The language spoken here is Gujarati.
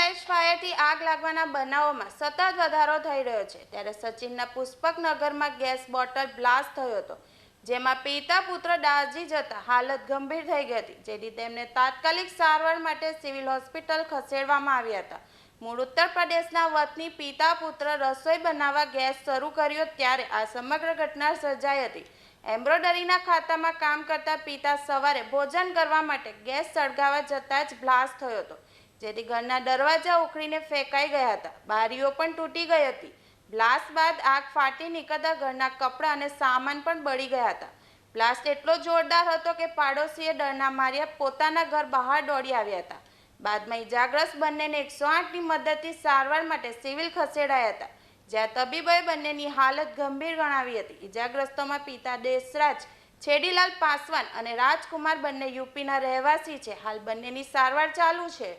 ફાયરથી આગ લાગવાના બનાવોમાં સતત વધારો થઈ રહ્યો છે. ત્યારે સચિનના પુષ્પકનગરમાં ગેસ બોટલ બ્લાસ્ટ થયો હતો, જેમાં પિતા પુત્ર દાજી જતા હાલત ગંભીર થઈ ગઈ હતી, જેથી તેમને તાત્કાલિક સારવાર માટે સિવિલ હોસ્પિટલ ખસેડવામાં આવ્યા હતા. મૂળ ઉત્તર પ્રદેશના વતની પિતા પુત્ર રસોઈ બનાવવા ગેસ શરૂ કર્યો ત્યારે આ સમગ્ર ઘટના સર્જાઈ હતી. એમ્બ્રોડરીના ખાતામાં કામ કરતા પિતા સવારે ભોજન કરવા માટે ગેસ સળગાવવા જતાં જ બ્લાસ્ટ થયો હતો. જેથી ઘરના દરવાજા ઉખડીને ફેંકાઈ ગયા હતા. બારીઓ પણ તૂટી ગઈ હતી. બ્લાસ્ટ બાદ આગ ફાટી નીકળતા ઘરના કપડાં અને સામાન પણ બળી ગયા હતા. બ્લાસ્ટ એટલો જોરદાર હતો કે પાડોશીએ ડરના માર્યા પોતાના ઘર બહાર દોડી આવ્યા હતા. બાદમાં ઇજાગ્રસ્ત બંનેને એકસો આઠની મદદથી સારવાર માટે સિવિલ ખસેડાયા હતા. જ્યાં તબીબોએ બંનેની હાલત ગંભીર ગણાવી હતી. ઇજાગ્રસ્તોમાં પિતા દેશરાજ, છેડીલાલ પાસવાન અને રાજકુમાર બંને યુપીના રહેવાસી છે. હાલ બંનેની સારવાર ચાલુ છે.